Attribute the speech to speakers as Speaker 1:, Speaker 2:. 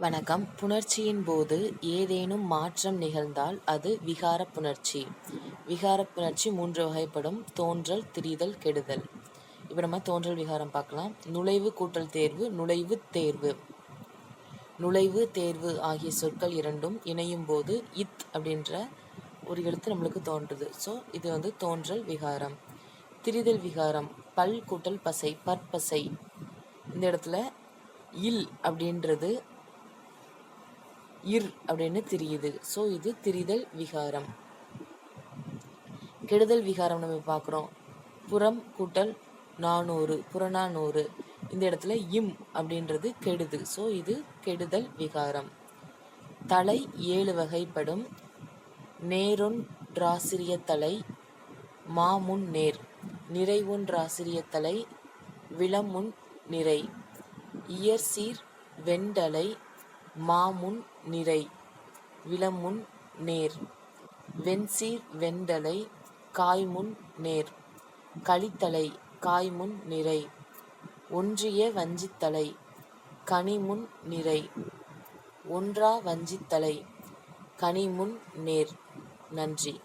Speaker 1: வணக்கம். புணர்ச்சியின் போது ஏதேனும் மாற்றம் நிகழ்ந்தால் அது விகார புணர்ச்சி. விகார புணர்ச்சி மூன்று வகைப்படும். தோன்றல் திரிதல் கெடுதல். இப்போ நம்ம தோன்றல் விகாரம் பார்க்கலாம். நுழைவு கூட்டல் தேர்வு நுழைவு தேர்வு. நுழைவு தேர்வு ஆகிய சொற்கள் இரண்டும் இணையும் போது இத் அப்படின்ற ஒரு எழுத்து நம்மளுக்கு தோன்றுது. ஸோ இது வந்து தோன்றல் விகாரம். திரிதல் விகாரம். பல் கூட்டல் பசை பற்பசை. இந்த இடத்துல இல் அப்படின்றது இர் அப்படின்னு தெரியுது. ஸோ இது திரிதல் விகாரம். கெடுதல் விகாரம் நம்ம பார்க்குறோம். புறம் கூட்டல் நானூறு புறநானூறு இந்த இடத்துல இம் அப்படின்றது கெடுது. ஸோ இது கெடுதல் விகாரம். தலை ஏழு வகைப்படும். நேரொன்றாசிரிய தலை மாமுன் நேர். நிறைவொன்றாசிரிய தலை விளமுன் நிறை. இயற்சீர் வெண்டலை மாமுன் நிறை விளமுன் நேர் வெண்சீர் வெண்தலை காய்முன் நேர் களித்தலை காய்முன் நிறை ஒன்றிய வஞ்சித்தலை கனிமுன் நிறை ஒன்றா வஞ்சித்தலை கனிமுன் நேர். நன்றி.